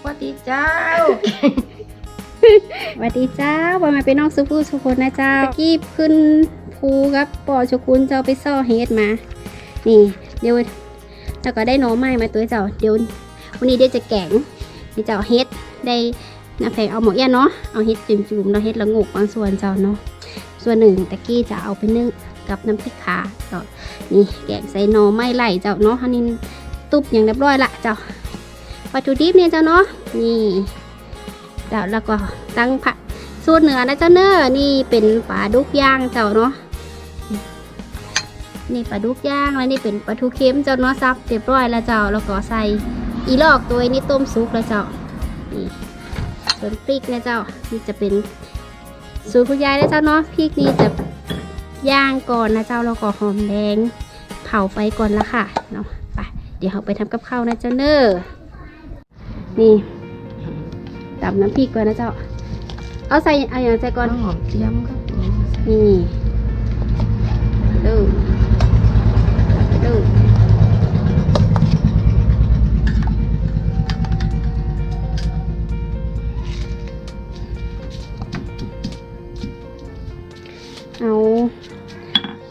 สวัสดีเจ้าสวัสดีเจ้าบอยมาเป็นน้องสุภูสุคนนะเจ้าตะกี้ขึ้นภูกับปอชุกุลเจ้าไปซ่อเฮ็ดมา นี่ เดี๋ยวเจ้าก็ได้หน่อไม้มาตัวเจ้า เดี๋ยววันนี้เดี๋ยวจะแกงนี่เจ้าเฮ็ดได้น้าแพงเอาหมอเอี้ยเนาะ เอาเฮ็ดจุ่มๆแล้วเฮ็ดละงกบางส่วนเจ้าเนาะ ส่วนหนึ่งตะกี้จะเอาไปนึ่งกับน้ำพริกขาเจ้า นี่แกงใส่หน่อไม้ไหลเจ้าเนาะอันนี้ตุบอย่างเรียบร้อยละเจ้า วัตถุดิบเนี่ยเจ้าเนาะนี่เจ้าแล้วก็ตั้งผักสูตรเหนือนะเจ้าเนอนี่เป็นปลาดุกย่างเจ้าเนาะนี่ปลาดุกย่างแล้วนี่เป็นปลาทูเค็มเจ้าเนาะซับเรียบร้อยแล้วเจ้าแล้วก็ใส่อีลอกตัวนี้ต้มซุปแล้วเจ้านี่ส่วนพริกนะเจ้านี่จะเป็นสูตรคุณยายนะเจ้าเนาะพริกนี่จะย่างก่อนนะเจ้าแล้วก็หอมแดงเผาไฟก่อนละค่ะเนาะไปเดี๋ยวเราไปทำกับข้าวนะเจ้าเนอ นี่ตำน้ำพริกก่อนนะเจ้า เอาใส่เอาอย่างใส่ก่อนน้ำหอมเจียมครับนี่ดูดูเอา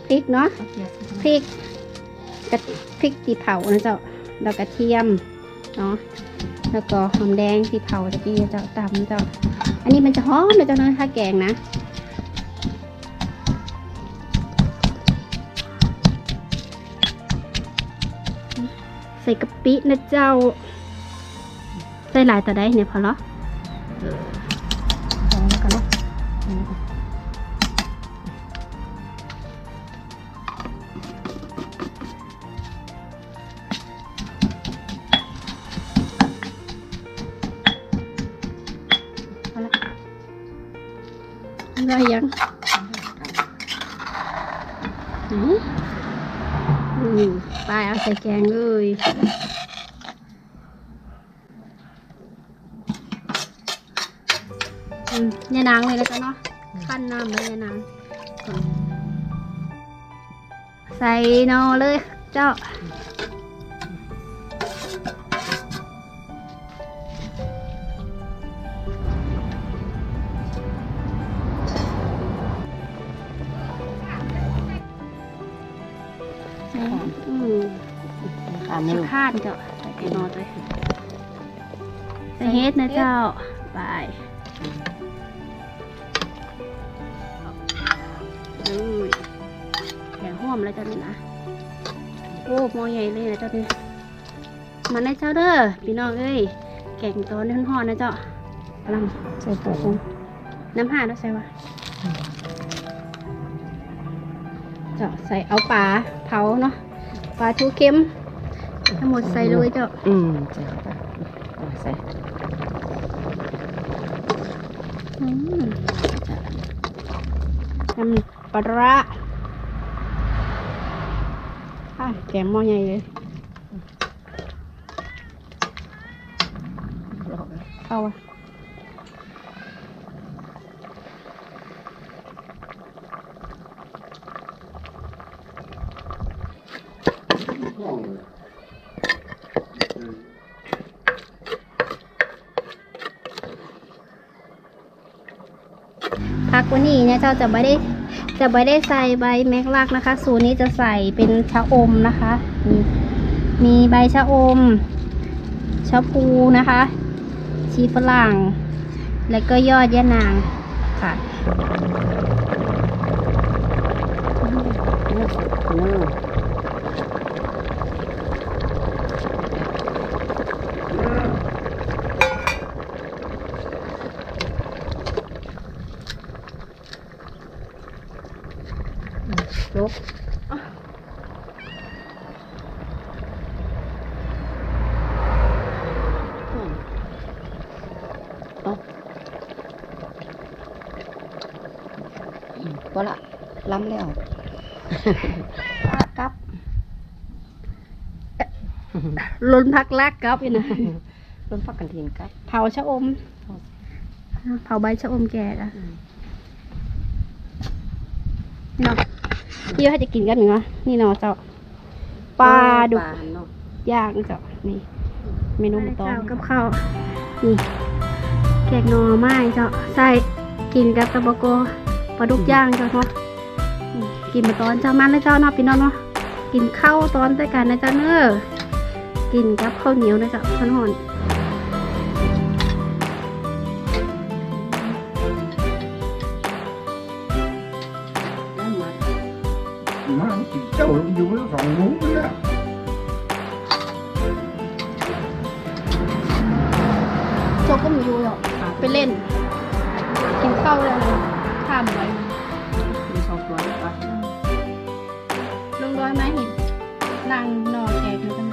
พริกเนาะพริกกระพริกตีเผานะเจ้าแล้วกระเทียม เนาะแล้วก็หอมแดงที่เผาตะกี้เจ้าตำเจ้าอันนี้มันจะหอมเลยเจ้าเนาะถ้าแกงนะใส่กะปินะเจ้าใส่หลายต่ได้เนี่ยพอเหรอลองแล้วกันเนาะ ได้ยังไหนอืมไปเอาใส่แกงเลยอืมยานางเลยแล้วกันเนาะขั้นน้ำเลยยานาง ใส่นอเลยเจ้า อืมขาจะมือข้านเจ้าใส่ไก่นอนเลยใส่เฮ็ดนะเจ้าไปอุ้ยแกงห่วมแล้วเจ้านี่นะโอ้หมอใหญ่เลยนะเจ้านี่มาในเจ้าเด้อพี่น้องเอ้ยแกงตอนนี้ห่อนๆนะเจ้ากำลังใส่ผงน้ำห่าด้วยใส่วะเจ้าใส่เอาปลา ผาเนาะปลาทูเค็ม ทั้งหมดใส่เลยเจ้า อืมใส่เข้าไปเอาใส่อืมน้ำปลาร้าอะแกงหม้อใหญ่เลยลองเลยเข้าอะ พักวันนี้เนี่ยเจ้าจะไม่ได้จะไม่ได้ใส่ใบแมกลักนะคะ สูตรนี้จะใส่เป็นชะอมนะคะมีมีใบชะอมชะพูนะคะ ชีฝรั่ง แล้วก็ยอดยะนางค่ะ ลบ嗯ก็ละล้ำแล้วกับล้นพักลักกับอีนะต้นฟักกันเที พี่ว่าจะกินกันหนึ่งนี่เนาะเจ้าปลาดุกย่างเจ้านี่เมนูหมูตองกับข้าวนี่แกงนอไม้เจ้าใส่กินกับตะบะโกปลาดุกย่างเจ้าเนาะกินมาตอนเจ้ามันเลยเจ้าเนาะพี่น้องเนาะกินข้าวตอนด้วยกันนะเจ้าเนอกินกับข้าวเหนียวนะเจ้าข้าวหอน nó vô nó còn muốn nữa đó โจก็ไมีอยู่หรอกไปเล่น กินข้าวเลยข้ามไว้มีสองตัวแล้วปะลงร้อยไหมเห็นนางนอนแกอยู่กันนะอืม